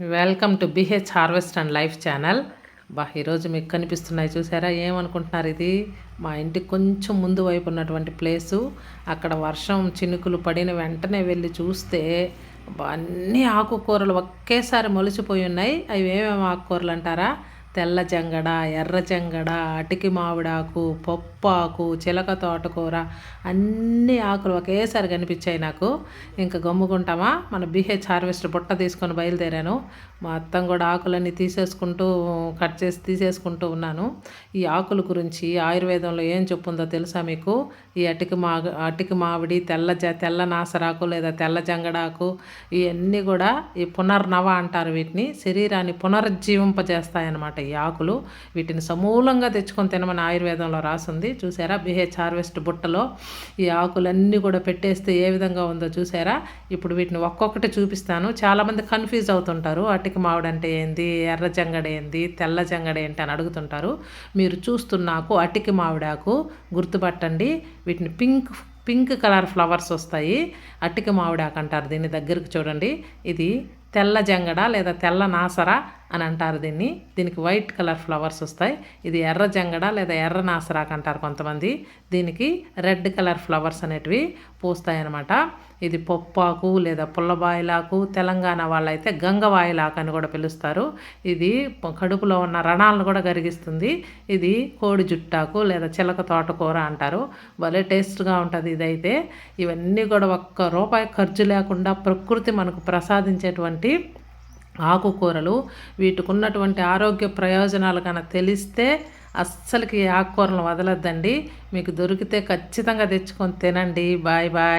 Welcome to BH harvest and life channel. బా ఈరోజు మీకు కనిపిస్తున్నాయి చూసారా? ఏమనుకుంటున్నారు ఇది? మా ఇంటికి కొంచెం ముందు వైపు ఉన్నటువంటి ప్లేసు. అక్కడ వర్షం చినుకులు పడిన వెంటనే వెళ్ళి చూస్తే అన్నీ అన్ని ఆకుకూరలు ఒకేసారి మొలిచిపోయి ఉన్నాయి. అవి ఏమేమి ఆకుకూరలు అంటారా? తెల్ల జంగడ ఎర్ర జంగడ అటికి మామిడాకు పప్పాకు చిలక తోటకూర అన్ని ఆకులు ఒకేసారి కనిపించాయి నాకు. ఇంకా గమ్ముకుంటామా? మన బిహెచ్ హార్వెస్టర్ బుట్ట తీసుకొని బయలుదేరాను. మొత్తం కూడా ఆకులన్నీ తీసేసుకుంటూ కట్ చేసి తీసేసుకుంటూ ఉన్నాను. ఈ ఆకుల గురించి ఆయుర్వేదంలో ఏం చెప్పుందో తెలుసా మీకు? ఈ అటికి మా అటికి మామిడి తెల్ల జ తెల్ల నాసరాకు లేదా తెల్ల జంగడాకు ఇవన్నీ కూడా ఈ పునర్నవ అంటారు వీటిని. శరీరాన్ని పునరుజ్జీవింపజేస్తాయన్నమాట ఈ ఆకులు వీటిని సమూలంగా తెచ్చుకొని తినమని ఆయుర్వేదంలో రాసింది. చూసారా? బిహెచ్ హార్వెస్ట్ బుట్టలో ఈ ఆకులన్నీ కూడా పెట్టేస్తే ఏ విధంగా ఉందో చూసారా? ఇప్పుడు వీటిని ఒక్కొక్కటి చూపిస్తాను. చాలామంది కన్ఫ్యూజ్ అవుతుంటారు. అటికి మామిడి అంటే ఏంది? ఎర్ర జంగడ ఏంది? తెల్ల జంగడ ఏంటి అని అడుగుతుంటారు. మీరు చూస్తున్నాకు అటికి మామిడాకు గుర్తుపట్టండి. వీటిని పింక్ పింక్ కలర్ ఫ్లవర్స్ వస్తాయి. అట్టిక మామిడాకు అంటారు దీన్ని దగ్గరకు చూడండి. ఇది తెల్ల జంగడ లేదా తెల్ల నాసర. అని అంటారు దీన్ని. దీనికి వైట్ కలర్ ఫ్లవర్స్ వస్తాయి. ఇది ఎర్ర జంగడ లేదా ఎర్ర నాసరాకు అంటారు కొంతమంది. దీనికి రెడ్ కలర్ ఫ్లవర్స్ అనేటివి పూస్తాయన్నమాట. ఇది పొప్పాకు లేదా పుల్లబాయిలాకు తెలంగాణ వాళ్ళైతే గంగవాయిలాకు అని కూడా పిలుస్తారు. ఇది కడుపులో ఉన్న రణాలను కూడా కరిగిస్తుంది. ఇది కోడి జుట్టాకు లేదా చిలక తోటకూర అంటారు. భలే టేస్ట్గా ఉంటుంది ఇదైతే. ఇవన్నీ కూడా ఒక్క రూపాయి ఖర్చు లేకుండా ప్రకృతి మనకు ప్రసాదించేటువంటి ఆకుకూరలు వీటికి ఉన్నటువంటి ఆరోగ్య ప్రయోజనాలు కనుక తెలిస్తే అస్సలకి ఆకుకూరలు వదలొద్దండి. మీకు దొరికితే ఖచ్చితంగా తెచ్చుకొని తినండి. Bye bye.